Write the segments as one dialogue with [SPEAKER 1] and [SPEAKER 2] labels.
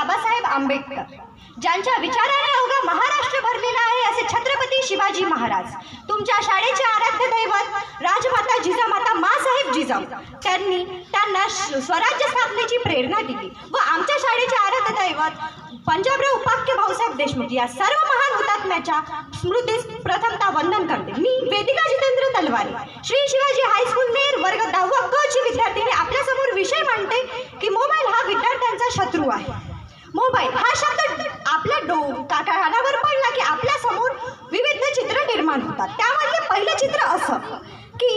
[SPEAKER 1] बाबासाहेब आंबेडकर ज्यांच्या विचाराने अवघा महाराष्ट्र भरलेला आहे असे छत्रपती शिवाजी महाराज. तुमच्या शाळेचे आराध्य दैवत राजमाता जिजामाता मासाहेब जिजाऊ त्यांनी त्यांना स्वराज्य स्थापनेची प्रेरणा दिली व आमच्या शाळेचे आराध्य दैवत पंजाबराव उपाख्य भाऊसाहेब देशमुख या सर्व महान हुतात्म्याच्या स्मृतीस प्रथमता वंदन करते. मी वेदिका जितेंद्र तलवारी श्री शिवाजी हायस्कूल नेर वर्ग दहावा क ची विद्यार्थिनी. आपल्यासमोर विषय मांडते की मोबाईल हा विद्यार्थ्यांचा शत्रू आहे. मोबाईल हा शब्द आपल्या डो कानावर पडला की आपल्यासमोर विविध चित्र निर्माण होतात. त्यामध्ये पहिलं चित्र असं की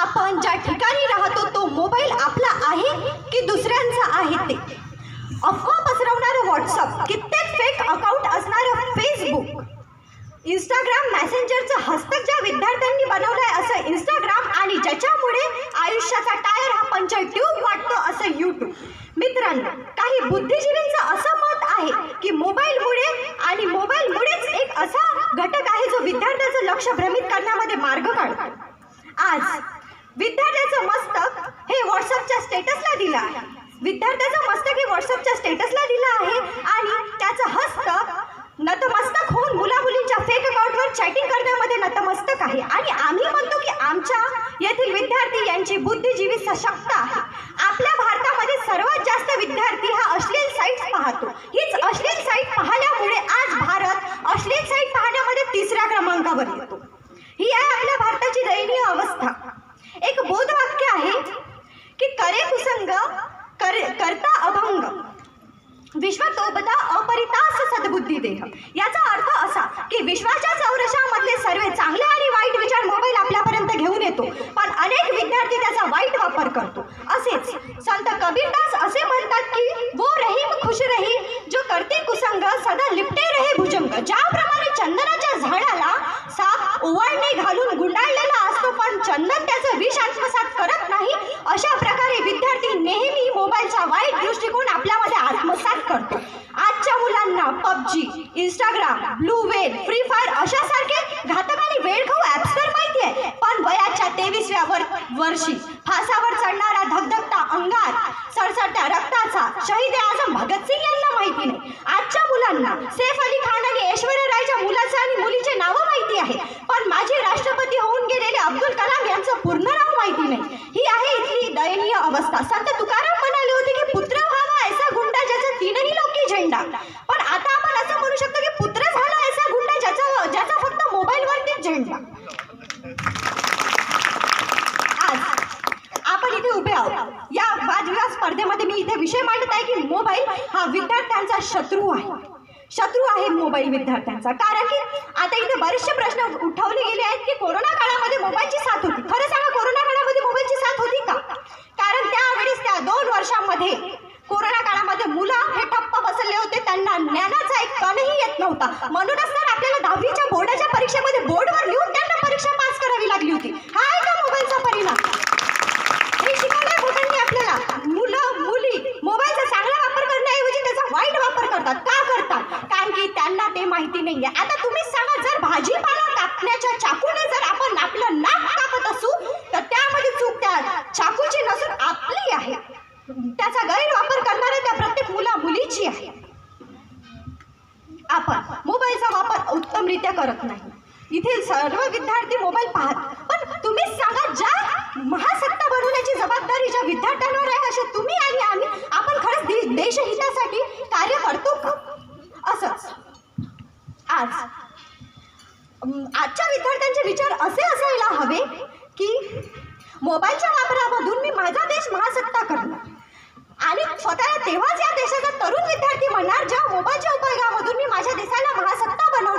[SPEAKER 1] आपण ज्या ठिकाणी राहतो तो मोबाईल आपला आहे की दुसऱ्यांचा आहे ते? अफवा पसरवणारं व्हॉट्सअप कित्येक फेक अकाउंट असणारं फेसबुक इंस्टाग्राम मॅसेंजरचं हस्तक ज्या विद्यार्थ्यांनी आहे असं इंस्टाग्राम आणि ज्याच्यामुळे आयुष्याचा टायर हा पंचर ट्यूब वाटतो असं यूट्यूब मित्रांनो काही बुद्धिजीवींचं असं मत आहे की मोबाईलमुळे आणि मोबाईलमुळेच एक असा घटक आहे जो विद्यार्थ्याचं लक्ष भ्रमित करण्यामध्ये मार्ग काढतो. आज विद्यार्थ्याचं मस्तक हे व्हॉट्सअपच्या स्टेटसला दिलं आहे. विद्यार्थ्याचं मस्तक हे व्हॉट्सअपच्या स्टेटसला दिलं आहे आणि त्याचं हस्तक नतमस्तक होऊन मुला मुलींच्या फेक अकाउंटवर चॅटिंग करण्यामध्ये नतमस्तक आहे. आणि आम्ही म्हणतो की आमच्या येथील विद्यार्थी यांची बुद्धिजीवी सशक्त आहे. आपल्या भारतामध्ये सर्वात जास्त विद्यार्थी हा अश्लील साईट्स पाहतो. हीच अश्लील साईट पाहण्यामुळे आज भारत अश्लील साईट पाहण्यामध्ये तिसऱ्या क्रमांकावर येतो. ही आहे आपल्या भारताची दयनीय अवस्था. एक बोधवाक्य आहे की करे कुसंग कर करता अभंग. विश्व विश्वतोबदा अपरितास सद्बुद्धी देह याचा अर्थ असा की विश्वाच्या चौरशामध्ये सर्व चांगले आणि वाईट विचार मोबाईल आपल्यापर्यंत घेऊन येतो पण अनेक विद्यार्थी त्याचा वाईट वापर करतो असेच संत कबीरदास असे म्हणतात की वो रहीम खुश रही जो करते कुसंग सदा लिपटे रहे भुजंग ज्याप्रमाणे चंदनाच्या झाडाला साप ओवाळणे घालून गुंडाळलेला असतो त्याचं विष आत्मसात करत नाही अशा प्रकारे विद्यार्थी नेहमी मोबाईलचा वाईट दृष्टिकोन आपल्यामध्ये आत्मसात करतो. आजच्या मुलांना PUBG Instagram blue whale free fire अशासारखे घातक आणि वेळखाऊ ॲप्स तर माहिती आहे पण वयाच्या तेवीसव्या वर वर्षी फासावर चढणारा धगधगता अंगार सडसडत्या रक्ताचा शहीद आजम भगतसिंग यांना माहिती नाही. आजच्या मुलांना सैफ अली खान आणि ऐश्वर्या आज आपण इथे उभे आहोत. या वादविवाद स्पर्धेमध्ये मी इथे विषय मांडत आहे की मोबाईल हा विद्यार्थ्यांचा शत्रू आहे. शत्रू आहे मोबाईल विद्यार्थ्यांचा. कारण की आता इथे बरेचसे प्रश्न उठवले गेले आहेत की कोरोना काळामध्ये मोबाईलची साथ होती. खरं सांगा कोरोना काळामध्ये मोबाईलची साथ होती का? कारण त्यावेळेस त्या दोन वर्षांमध्ये कोरोना काळामध्ये मुलं हे ठप्प बसले होते. त्यांना ज्ञानाचा एक कणही येत नव्हता. म्हणूनच तर आपल्याला दहावीच्या बोर्डाच्या परीक्षेमध्ये बोर्डवर लिहून त्यांना परीक्षा पास करावी लागली होती हा आहे का मोबाईलचा परिणाम हे शिकवलंय मोठ्यांनी आपल्याला मुलं मुली मोबाईलचा चांगला वापर करण्याऐवजी त्याचा वाईट वापर करतात का करतात कारण की त्यांना ते माहिती नाहीये आता तुम्हीच सांगा जर भाजीपाला कापण्याच्या चाकूने जर आपण आपलं नाक कापत असू तर त्यामध्ये चूक त्या चाकूची नसून आपली आहे. त्याचा गैरवापर करणाऱ्या त्या प्रत्येक मुला मुलीची आहे. आपण मोबाईलचा वापर उत्तमरित्या करत नाही. इथे सर्व विद्यार्थी मोबाईल पाहत. पण तुम्हीच सांगा ज्या महासत्ता बनवण्याची जबाबदारी ज्या विद्यार्थ्यांवर आहे असे तुम्ही आणि आम्ही आपण खरंच देशहितासाठी कार्य करतो का? असंच. आज आजच्या विद्यार्थ्यांचे विचार असे असायला हवे की मोबाईलच्या वापरामधून मी माझा देश महासत्ता करणार. आणि स्वतःला तेव्हाच या देशाचा तरुण विद्यार्थी म्हणणार ज्या मोबाईलच्या उपयोगामधून मी माझ्या देशाला महासत्ता बनवणार.